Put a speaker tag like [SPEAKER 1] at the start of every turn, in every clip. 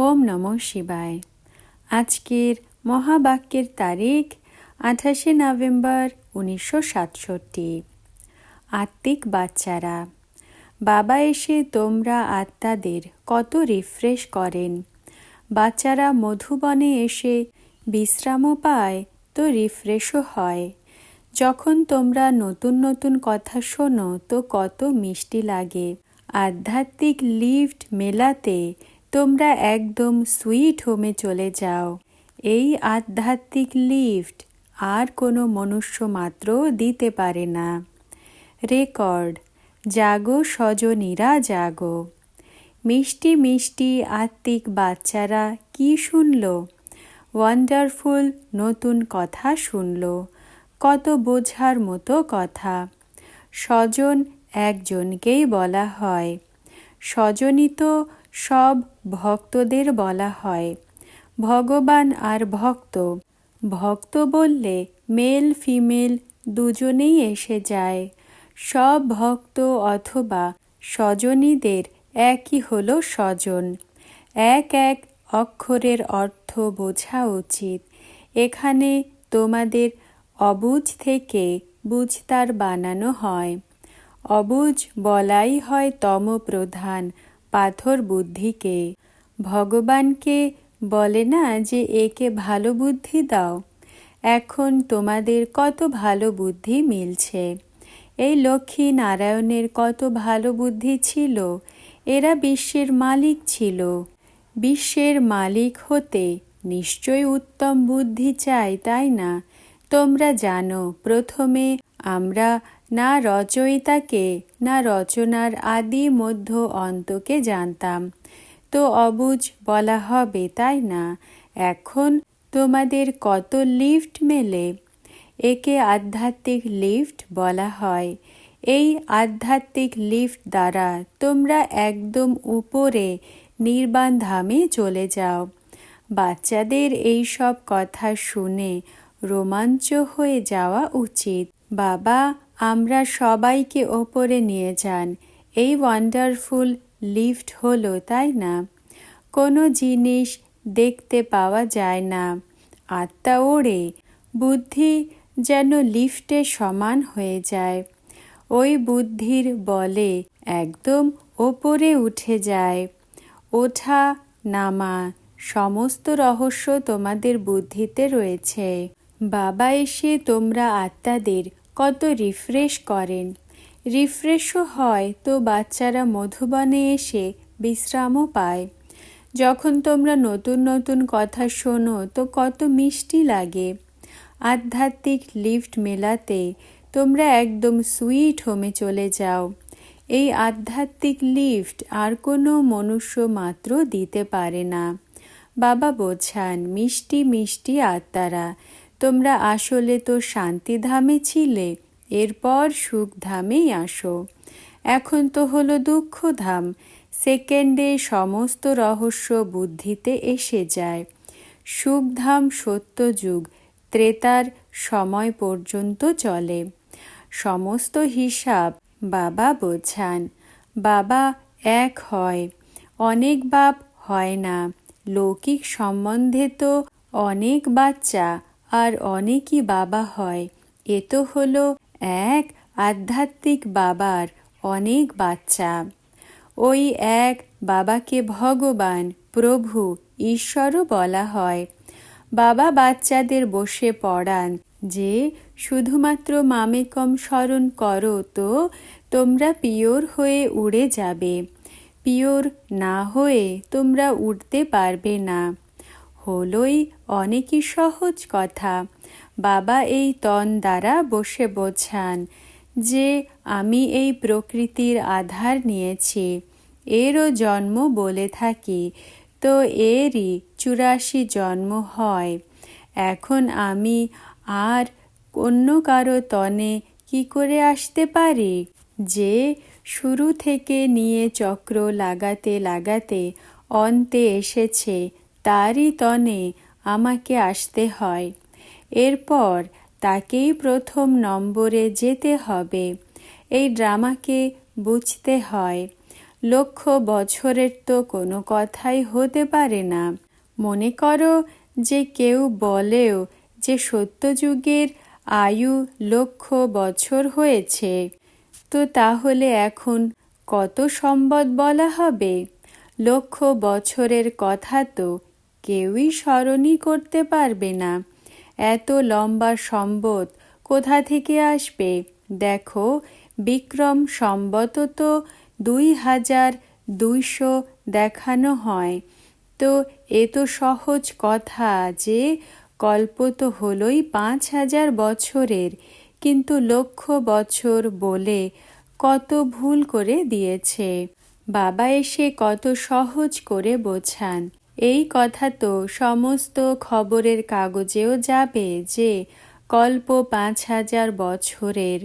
[SPEAKER 1] ওম নম শিবায়। আজকের মহাবাক্যের তারিখ আঠাশে নভেম্বর উনিশশো সাতষট্টি। আত্মিক বাচ্চারা, বাবা এসে তোমরা আত্মাদের কত রিফ্রেশ করেন। বাচ্চারা মধুবনে এসে বিশ্রামও পায় তো রিফ্রেশও হয়। যখন তোমরা নতুন নতুন কথা শোনো তো কত মিষ্টি লাগে। আধ্যাত্মিক লিফট মেলাতে তোমরা একদম সুইট হোমে চলে যাও। এই আধ্যাত্মিক লিফট আর কোনো মনুষ্য মাত্র দিতে পারে না। রেকর্ড, জাগো সজনীরা জাগো। মিষ্টি মিষ্টি আত্মিক বাচ্চারা কি শুনল? ওয়ান্ডারফুল নতুন কথা শুনল। কত বোঝার মতো কথা। স্বজন একজনকেই বলা হয়। স্বজনই তো সব ভক্তদের বলা হয়। ভগবান আর ভক্ত। ভক্ত বললে মেল, ফিমেল দুজনেই এসে যায়। সব ভক্ত অথবা স্বজনীদের একই হল স্বজন। এক এক অক্ষরের অর্থ বোঝা উচিত। এখানে তোমাদের অবুজ থেকে বুঝতার বানানো হয়। অবুজ বলাই হয় তম প্রধান পাথর বুদ্ধিকে। ভগবানকে বলে না যে একে ভালো বুদ্ধি দাও। এখন তোমাদের কত ভালো বুদ্ধি মিলছে। এই লক্ষ্মী নারায়ণের কত ভালো বুদ্ধি ছিল। এরা বিশ্বের মালিক ছিল। বিশ্বের মালিক হতে নিশ্চয় উত্তম বুদ্ধি চাই, তাই না? তোমরা জানো, প্রথমে আমরা না রচয়িতাকে, না রচনার আদি মধ্য অন্তকে জানতাম। তো অবুজ বলা হবে, তাই না? এখন তোমাদের কত লিফট মেলে? একে আধ্যাত্মিক লিফট বলা হয়। এই আধ্যাত্মিক লিফট দ্বারা তোমরা একদম উপরে নির্বাণ ধামে চলে যাও। বাচ্চাদের এই সব কথা শুনে রোমাঞ্চ হয়ে যাওয়া উচিত। বাবা আমরা সবাইকে ওপরে নিয়ে যান। এই ওয়ান্ডারফুল লিফট হলো, তাই না? কোনো জিনিস দেখতে পাওয়া যায় না। আত্মা ওড়ে। বুদ্ধি যেন লিফটে সমান হয়ে যায়। ওই বুদ্ধির বলে একদম ওপরে উঠে যায়। ওঠা, নামা, সমস্ত রহস্য তোমাদের বুদ্ধিতে রয়েছে। বাবা এসে তোমরা আত্মাদের কত রিফ্রেশ করেন। রিফ্রেশও হয় তো বাচ্চারা মধুবনে এসে বিশ্রামও পায়। যখন তোমরা নতুন নতুন কথা শোনো তো কত মিষ্টি লাগে। আধ্যাত্মিক লিফট মেলাতে তোমরা একদম সুইট হোমে চলে যাও। এই আধ্যাত্মিক লিফট আর কোনো মনুষ্য মাত্র দিতে পারে না। বাবা বোঝান, মিষ্টি মিষ্টি আত্মারা তোমরা আসলে তো শান্তিধামে ছিলে, এরপর সুখধামেই আসো। এখন তো হলো দুঃখধাম, সেকেন্ডে সমস্ত রহস্য বুদ্ধিতে এসে যায়। সুখধাম সত্যযুগ ত্রেতার সময় পর্যন্ত চলে। সমস্ত হিসাব বাবা বোঝান, বাবা এক হয়, অনেক বাপ হয় না, লৌকিক সম্বন্ধে তো অনেক বাচ্চা আর অনেকই বাবা হয়। এ তো হলো এক আধ্যাত্মিক বাবার অনেক বাচ্চা। ওই এক বাবাকে ভগবান, প্রভু, ঈশ্বরও বলা হয়। বাবা বাচ্চাদের বসে পড়ান যে, শুধুমাত্র মামেকম স্মরণ করো তো, তোমরা পিওর হয়ে উড়ে যাবে। পিওর না হয়ে তোমরা উঠতে পারবে না। হলোই অনেকই সহজ কথা। বাবা এই তন দ্বারা বসে বোঝান যে, আমি এই প্রকৃতির আধার নিয়েছি। এরও জন্ম বলে থাকি। তো এরই চুরাশি জন্ম হয়। এখন আমি আর অন্য কারও তনে কি করে আসতে পারি? যে, শুরু থেকে নিয়ে চক্র লাগাতে লাগাতে অন্তে এসেছে, তারই তনে আমাকে আসতে হয়। এরপর তাকেই প্রথম নম্বরে যেতে হবে। এই ড্রামাকে বুঝতে হয়, লক্ষ বছরের তো কোনো কথাই হতে পারে না। মনে করো যে কেউ বলেও যে সত্যযুগের আয়ু লক্ষ বছর হয়েছে, তো তাহলে এখন কত সম্বদ বলা হবে? লক্ষ বছরের কথা তো কেউই স্মরণই করতে পারবে না। এত লম্বা সম্বত কোথা থেকে আসবে? দেখো, বিক্রম সম্বত তো দুই হাজার দুইশো দেখানো হয়। তো এ তো সহজ কথা যে কল্প তো হলোই পাঁচ হাজার বছরের, কিন্তু লক্ষ বছর বলে কত ভুল করে দিয়েছে। বাবা এসে কত সহজ করে বোঝান। এই কথা তো সমস্ত খবরের কাগজেও যাবে যে কল্প পাঁচ হাজার বছরের।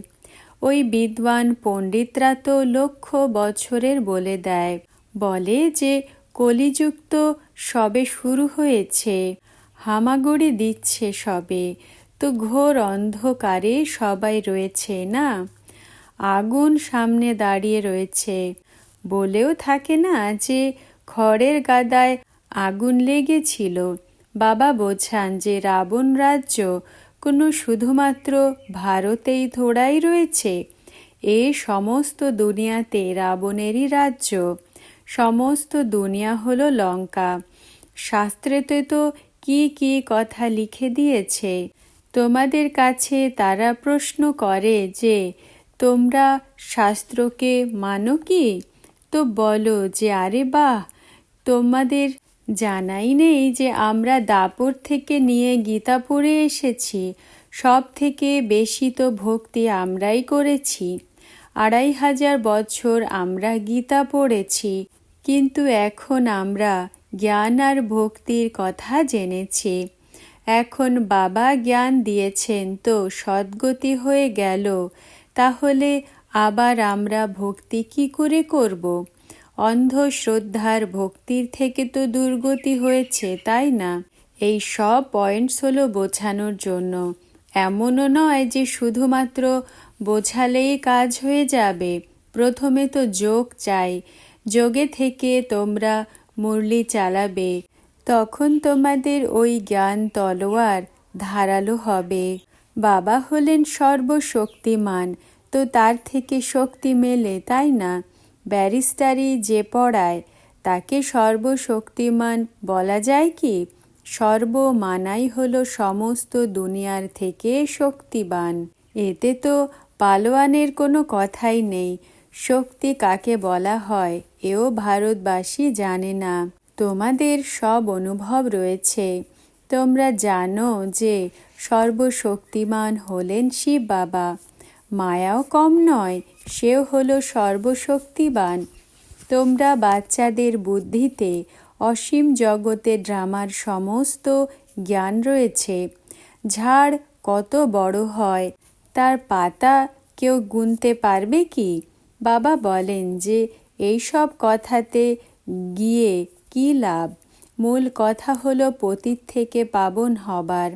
[SPEAKER 1] ওই বিদ্বান পণ্ডিতরা তো লক্ষ বছরের বলে দেয়। বলে যে কলিযুক্ত সবে শুরু হয়েছে, হামাগুড়ি দিচ্ছে সবে, তো ঘোর অন্ধকারে সবাই রয়েছে না? আগুন সামনে দাঁড়িয়ে রয়েছে, বলেও থাকে না যে খড়ের গাদায় আগুন লেগেছিল। বাবা বোঝান যে রাবণ রাজ্য কোনো শুধুমাত্র ভারতেই থোড়াই রয়েছে। এ সমস্ত দুনিয়াতে রাবণেরই রাজ্য। সমস্ত দুনিয়া হলো লঙ্কা। শাস্ত্রেতে তো কি কি কথা লিখে দিয়েছে। তোমাদের কাছে তারা প্রশ্ন করে যে, তোমরা শাস্ত্রকে মানো কি? তো বলো যে, আরে বাহ! তোমাদের জানাই নেই যে আমরা দাপর থেকে নিয়ে গীতা পড়ে এসেছি। সব থেকে বেশি তো ভক্তি আমরাই করেছি। আড়াই হাজার বছর আমরা গীতা পড়েছি, কিন্তু এখন আমরা জ্ঞান আর ভক্তির কথা জেনেছি। এখন বাবা জ্ঞান দিয়েছেন তো সদ্গতি হয়ে গেল, তাহলে আবার আমরা ভক্তি কি করে করব? অন্ধ শ্রদ্ধার ভক্তির থেকে তো দুর্গতি হয়েছে, তাই না? এই সব পয়েন্টস হলো বোঝানোর জন্য। এমনও নয় যে শুধুমাত্র বোঝালেই কাজ হয়ে যাবে। প্রথমে তো যোগ চাই। যোগে থেকে তোমরা মুরলি চালাবে। তখন তোমাদের ওই জ্ঞান তলোয়ার ধারালো হবে। বাবা হলেন সর্বশক্তিমান। তো তার থেকে শক্তি মেলে, তাই না? ব্যারিস্টারি যে পড়ায়, তাকে সর্বশক্তিমান বলা যায় কি? সর্বমানাই হলো সমস্ত দুনিয়ার থেকে শক্তিবান। এতে তো পালোয়ানের কোনো কথাই নেই। শক্তি কাকে বলা হয়, এও ভারতবাসী জানে না। তোমাদের সব অনুভব রয়েছে। তোমরা জানো যে সর্বশক্তিমান হলেন শিব বাবা। মায়াও কম নয় সেও হলো সর্বশক্তিবান। তোমরা বাচ্চাদের বুদ্ধিতে অসীম জগতে ড্রামার সমস্ত জ্ঞান রয়েছে। ঝাড় কত বড় হয়, তার পাতা কেউ গুনতে পারবে কি? বাবা বলেন যে এই সব কথাতে গিয়ে কি লাভ? মূল কথা হলো পতীত থেকে পাবন হবার।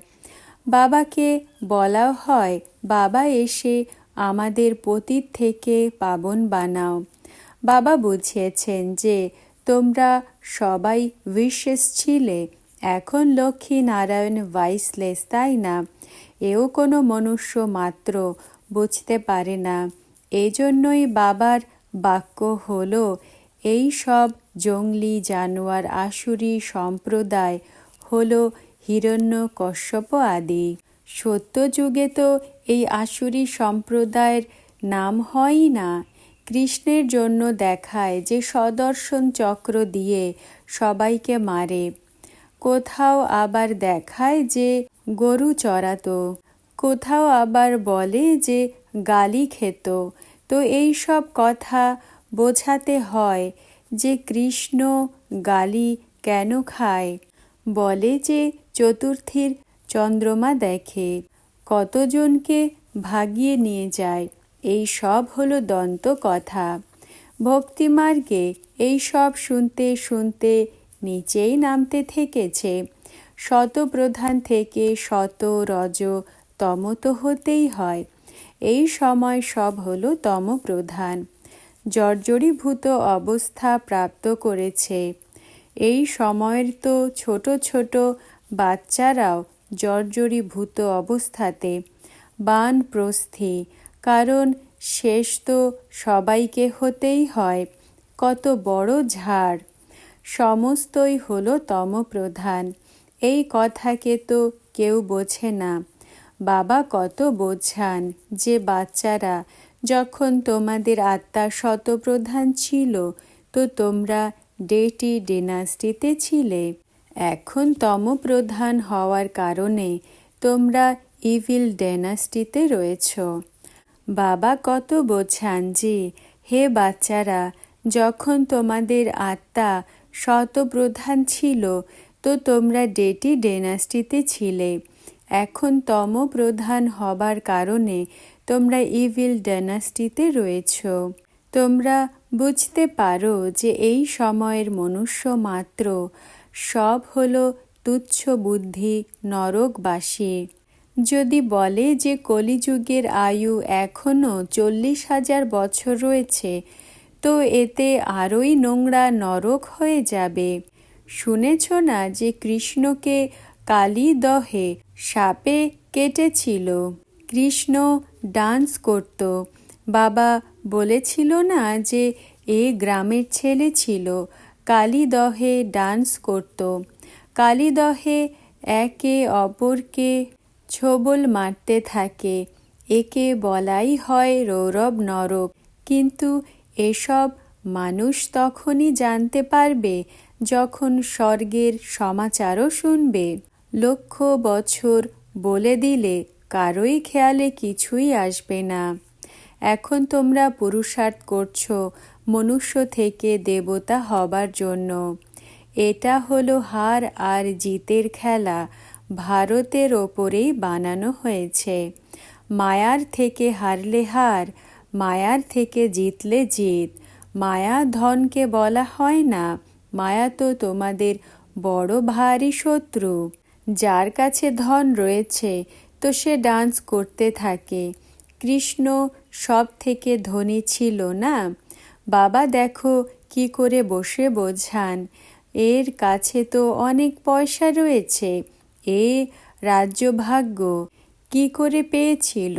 [SPEAKER 1] বাবাকে বলা হয়, বাবা এসে আমাদের পতীত থেকে পাবন বানাও। বাবা বুঝিয়েছেন যে, তোমরা সবাই উইশেস ছিলে, এখন লক্ষ্মী নারায়ণ ভাইসলেস তাই না? এও কোনো মনুষ্য মাত্র বুঝতে পারে না। এই জন্যই বাবার বাক্য হল, এই সব জঙ্গলি জানোয়ার আসুরি সম্প্রদায় হলো হিরণ্য কশ্যপ আদি। সত্য যুগে তো এই আসুরি সম্প্রদায়ের নাম হয়ই না। কৃষ্ণের জন্য দেখায় যে সদর্শন চক্র দিয়ে সবাইকে মারে। কোথাও আবার দেখায় যে গরু চড়াতো। কোথাও আবার বলে যে গালি খেত। তো এই সব কথা বোঝাতে হয় যে কৃষ্ণ গালি কেন খায়। বলে যে চতুর্থীর চন্দ্রমা দেখে। কতজনকে ভাগিয়ে নিয়ে যায়? এই সব হলো দন্ত কথা। ভক্তিমার্গে এই সব শুনতে শুনতে নিচেই নামতে থেকেছে। শতপ্রধান থেকে শত রজ তম তো হতেই হয়। এই সময় সব হলো তম প্রধান জর্জরীভূত অবস্থা প্রাপ্ত করেছে। এই সময়ের তো ছোট ছোট বাচ্চারাও জর্জরীভূত অবস্থাতে বানপ্রস্থি কারণ শেষ তো সবাইকে হতেই হয়, কত বড় ঝাড়। সমস্তই হলো তমপ্রধান, এই কথাকে তো কেউ বোঝে না। বাবা কত বোঝান যে বাচ্চারা, যখন তোমাদের আত্মা শতপ্রধান ছিল, তো তোমরা ডেটি ডিনাস্টিতে ছিলে। এখন তমপ্রধান হওয়ার কারণে তোমরা ইভিল ডেনাস্টিতে রয়েছ। বাবা কত বোঝান যে, হে বাচ্চারা, যখন তোমাদের আত্মা শতপ্রধান ছিল, তো তোমরা ডেটি ডেনাস্টিতে ছিলে। এখন তম প্রধান হবার কারণে তোমরা ইভিল ডেনাস্টিতে রয়েছ। তোমরা বুঝতে পারো যে এই সময়ের মনুষ্য মাত্র সব হলো তুচ্ছ বুদ্ধি নরকবাসী। যদি বলে যে কলিযুগের আয়ু এখনও চল্লিশ হাজার বছর রয়েছে, তো এতে আরোই নোংরা নরক হয়ে যাবে। শুনেছ না যে কৃষ্ণকে কালী দহে সাপে কেটেছিল? কৃষ্ণ ডান্স করত। বাবা বলেছিল না যে এ গ্রামের ছেলে ছিল কালীদহে ডান্স করত। কালীদহে একে অপরকে ছোবল মারতে থাকে। একে বলাই হয় রৌরব নরক। কিন্তু এসব মানুষ তখনই জানতে পারবে যখন স্বর্গের সমাচারও শুনবে। লক্ষ বছর বলে দিলে কারোই খেয়ালে কিছুই আসবে না। এখন তোমরা পুরুষার্থ করছ মনুষ্য থেকে দেবতা হবার জন্য। এটা হলো হার আর জিতের খেলা, ভারতের ওপরেই বানানো হয়েছে। মায়ার থেকে হারলে হার, মায়ার থেকে জিতলে জিত। মায়া ধনকে বলা হয় না, মায়া তো তোমাদের বড় ভারী শত্রু। যার কাছে ধন রয়েছে, তো সে ডান্স করতে থাকে। কৃষ্ণ সব থেকে ধনী ছিল না? বাবা দেখো কি করে বসে বোঝান। এর কাছে তো অনেক পয়সা রয়েছে। এ রাজ্যভাগ্য কি করে পেয়েছিল,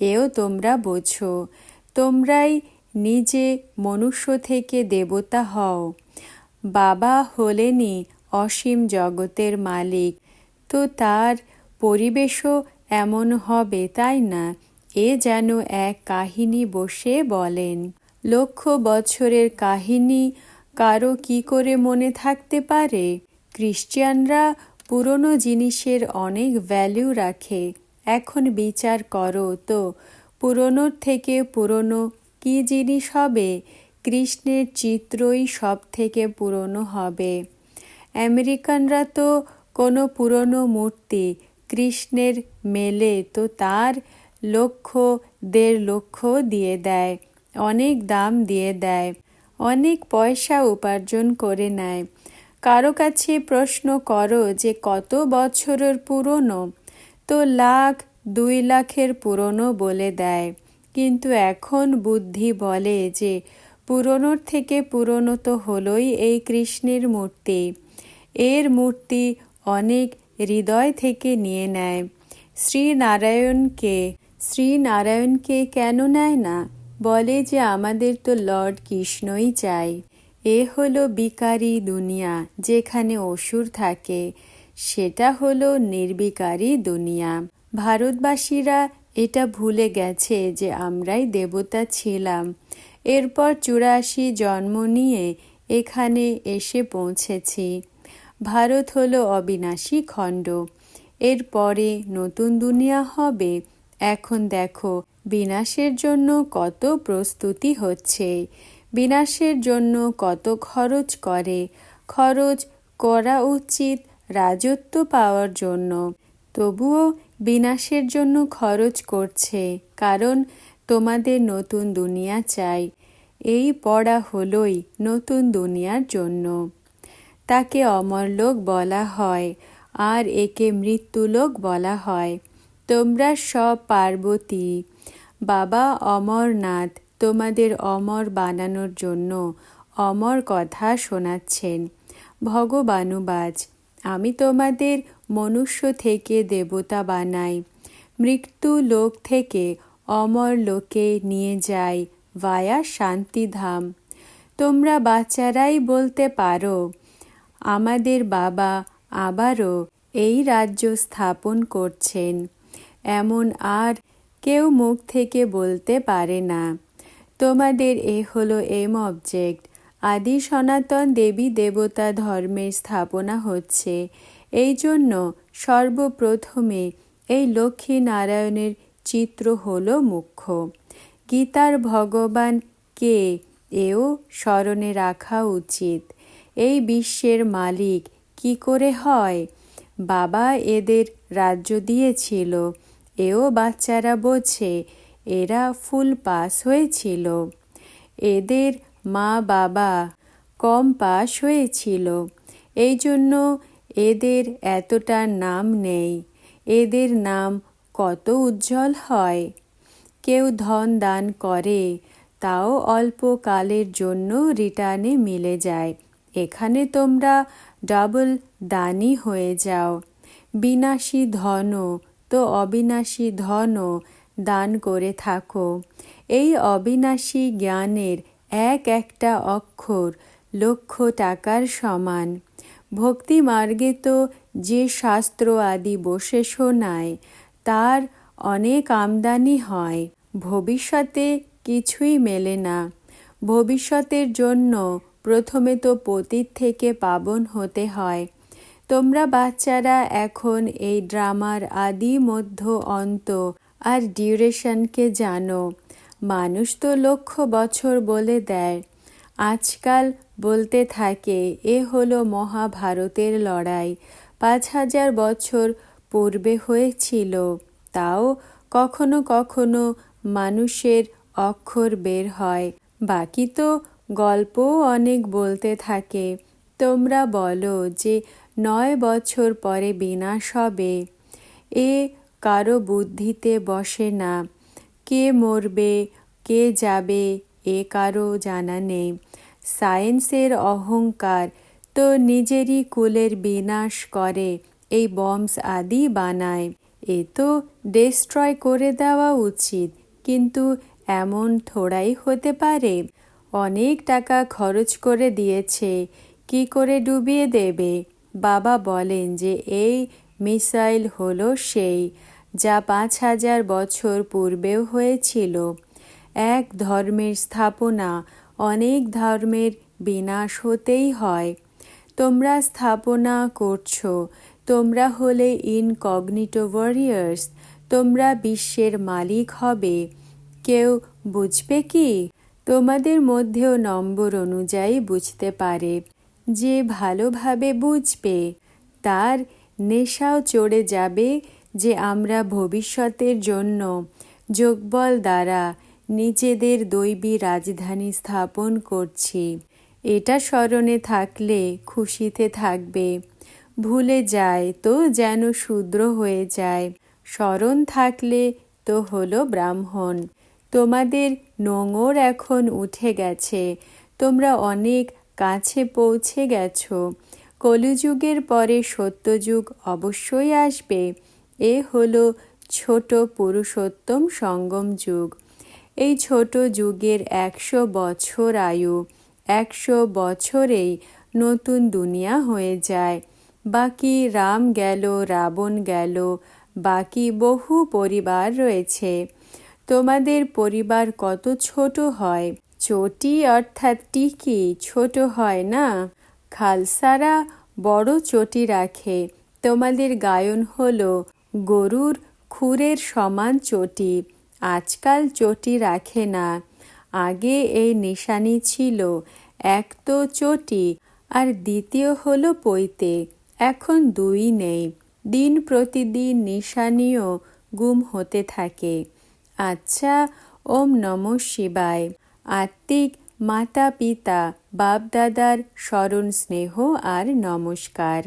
[SPEAKER 1] এও তোমরা বোঝো। তোমরাই নিজে মনুষ্য থেকে দেবতা হও। বাবা হলেনি অসীম জগতের মালিক। তো তার পরিবেশও এমন হবে, তাই না? এ যেন এক কাহিনী বসে বলেন। লক্ষ বছরের কাহিনী, কারও কি করে মনে থাকতে পারে? খ্রিস্টিয়ানরা পুরনো জিনিসের অনেক ভ্যালু রাখে। এখন বিচার করো তো, পুরনোর থেকে পুরনো কি জিনিস হবে? কৃষ্ণের চিত্রই সব থেকে পুরনো হবে। আমেরিকানরা তো কোনো পুরনো মূর্তি, কৃষ্ণের মেলে তো তার লক্ষ, দেড় লক্ষ দিয়ে দেয়। অনেক দাম দিয়ে দেয়, অনেক পয়সা উপার্জন করে নেয়। কারও কাছে প্রশ্ন করো যে কত বছরের পুরনো? তো লাখ, দুই লাখের পুরনো বলে দেয়। কিন্তু এখন বুদ্ধি বলে যে পুরনোর থেকে পুরনো তো হলোই এই কৃষ্ণের মূর্তি। এর মূর্তি অনেক হৃদয় থেকে নিয়ে নেয়। শ্রীনারায়ণকে শ্রীনারায়ণকে কেন নেয় না? বলে যে আমাদের তো লর্ড কৃষ্ণই চাই। এ হলো বিকারী দুনিয়া, যেখানে অসুর থাকে। সেটা হলো নির্বিকারী দুনিয়া। ভারতবাসীরা এটা ভুলে গেছে যে আমরাই দেবতা ছিলাম। এরপর চুরাশি জন্ম নিয়ে এখানে এসে পৌঁছেছি। ভারত হলো অবিনাশী খণ্ড। এরপরে নতুন দুনিয়া হবে। এখন দেখো বিনাশের জন্য কত প্রস্তুতি হচ্ছে? বিনাশের জন্য কত খরচ করে? খরচ করা উচিত রাজত্ব পাওয়ার জন্য। তবুও বিনাশের জন্য খরচ করছে, কারণ তোমাদের নতুন দুনিয়া চাই। এই পড়া হলই নতুন দুনিয়ার জন্য। তাকে অমরলোক বলা হয়, আর একে মৃত্যুলোক বলা হয়। তোমরা সব পার্বতী। বাবা অমরনাথ তোমাদের অমর বানানোর জন্য অমর কথা শোনাচ্ছেন। ভগবানুবাজ আমি তোমাদের মনুষ্য থেকে দেবতা বানাই। মৃত্যু লোক থেকে অমর লোকে নিয়ে যাই ভায়া শান্তিধাম। তোমরা বাচ্চারাই বলতে পারো, আমাদের বাবা আবারও এই রাজ্য স্থাপন করছেন। এমন আর কেউ মুখ থেকে বলতে পারে না। তোমাদের এ হলো এম অবজেক্ট। আদি সনাতন দেবী দেবতা ধর্মের স্থাপনা হচ্ছে। এই জন্য সর্বপ্রথমে এই লক্ষ্মী নারায়ণের চিত্র হল মুখ্য। গীতার ভগবান কে? এও স্মরণে রাখা উচিত। এই বিশ্বের মালিক কি করে হয়? বাবা এদের রাজ্য দিয়েছিল। এও বাচ্চারা বোঝে, এরা ফুল পাস হয়েছিল। এদের মা বাবা কম পাস হয়েছিল। এই জন্য এদের এতটা নাম নেই। এদের নাম কত উজ্জ্বল হয়। কেউ ধন দান করে, তাও অল্প কালের জন্য রিটার্নে মিলে যায়। এখানে তোমরা ডাবল দানি হয়ে যাও। বিনাশী ধনও অবিনাশী ধনও দান করে থাকো। এই অবিনাশী জ্ঞানের এক একটা অক্ষর লক্ষ টাকার সমান। ভক্তি মার্গে তো যে শাস্ত্র আদি বসে শোনায়, তার অনেক আমদানি হয়। ভবিষ্যতে কিছুই মেলে না। ভবিষ্যতের জন্য প্রথমে তো পতীত থেকে পাবন হতে হয়। তোমরা বাচ্চারা এখন এই ড্রামার আদি মধ্য অন্ত আর ডিউরেশনকে জানো। মানুষ তো লক্ষ বছর বলে দেয়। আজকাল বলতে থাকে, এ হলো মহাভারতের লড়াই। পাঁচ হাজার বছর পূর্বে হয়েছিল, তাও কখনো কখনো মানুষের অক্ষর বের হয়। বাকি তো গল্পও অনেক বলতে থাকে। তোমরা বলো যে নয় বছর পরে বিনাশ হবে এ কারও বুদ্ধিতে বসে না। কে মরবে, কে যাবে, এ কারও জানা নেই। সায়েন্সের অহংকার তো নিজেরই কুলের বিনাশ করে, এই বমস আদি বানায়। এ তো ডিস্ট্রয় করে দেওয়া উচিত, কিন্তু এমন থোড়াই হতে পারে? অনেক টাকা খরচ করে দিয়েছে, কি করে ডুবিয়ে দেবে? বাবা বলেন যে, এই মিসাইল হলো সেই, যা পাঁচ হাজার বছর পূর্বেও হয়েছিল। এক ধর্মের স্থাপনা অনেক ধর্মের বিনাশ হতেই হয়। তোমরা স্থাপনা করছ, তোমরা হলে ইনকগনিটো ওয়ারিয়ার্স তোমরা বিশ্বের মালিক হবে। কেউ বুঝবে কি? তোমাদের মধ্যেও নম্বর অনুযায়ী বুঝতে পারে। যে ভালোভাবে বুঝবে, তার নেশাও চড়ে যাবে যে আমরা ভবিষ্যতের জন্য যোগবল দ্বারা নিজেদের দৈবী রাজধানী স্থাপন করছি। এটা স্মরণে থাকলে খুশিতে থাকবে। ভুলে যায় তো যেন শূদ্র হয়ে যায়। স্মরণ থাকলে তো হলো ব্রাহ্মণ। তোমাদের নোংর এখন উঠে গেছে। তোমরা অনেক কাছে পৌঁছে গেছ। কলিযুগের পরে সত্যযুগ অবশ্যই আসবে। এ হলো ছোট পুরুষোত্তম সঙ্গম যুগ। এই ছোট যুগের একশো বছর আয়ু, একশো বছরেই নতুন দুনিয়া হয়ে যায়। বাকি রাম গেল, রাবণ গেল, বাকি বহু পরিবার রয়েছে। তোমাদের পরিবার কত ছোট হয়? চটি অর্থাৎ টিকি ছোট হয় না। খালসারা বড় চটি রাখে। তোমাদের গায়ন হলো গরুর খুরের সমান চটি। আজকাল চটি রাখে না। আগে এই নিশানি ছিল। এক তো চটি, আর দ্বিতীয় হলো পৈতে। এখন দুই নেই। দিন প্রতিদিন নিশানিও গুম হতে থাকে। আচ্ছা ওম নম শিবায়। আত্মিক মাতা পিতা বাপদাদার স্মরণ, স্নেহ আর নমস্কার।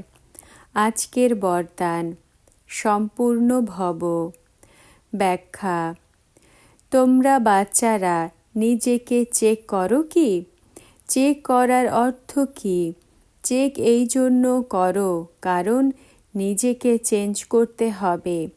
[SPEAKER 1] আজকের বরদান, সম্পূর্ণ ভব। ব্যাখ্যা, তোমরা বাচ্চারা নিজেকে চেক করো কি? চেক করার অর্থ কি? চেক এই জন্য করো, কারণ নিজেকে চেঞ্জ করতে হবে।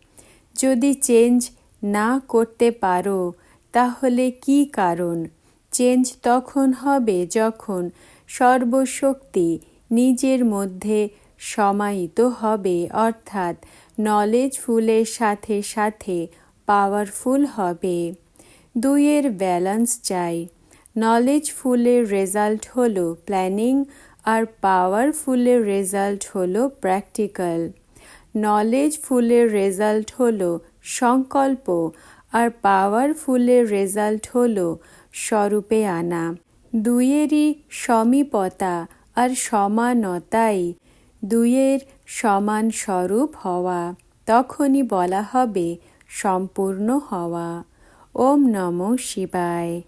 [SPEAKER 1] যদি চেঞ্জ না করতে পারো, তাহলে কি কারণ? চেঞ্জ তখন হবে যখন সর্বশক্তি নিজের মধ্যে সমাহিত হবে, অর্থাৎ নলেজ ফুলের সাথে সাথে পাওয়ারফুল হবে। দুইয়ের ব্যালেন্স চাই। নলেজ ফুলের রেজাল্ট হলো প্ল্যানিং আর পাওয়ারফুলের রেজাল্ট হলো প্র্যাকটিক্যাল নলেজ ফুলের রেজাল্ট হলো সংকল্প আর পাওয়ারফুলের রেজাল্ট হলো স্বরূপে আনা। দুইয়েরই সমীপতা আর সমানতাই দুইয়ের সমান স্বরূপ হওয়া। তখনই বলা হবে, সম্পূর্ণ হওয়া। ওম নম শিবায়।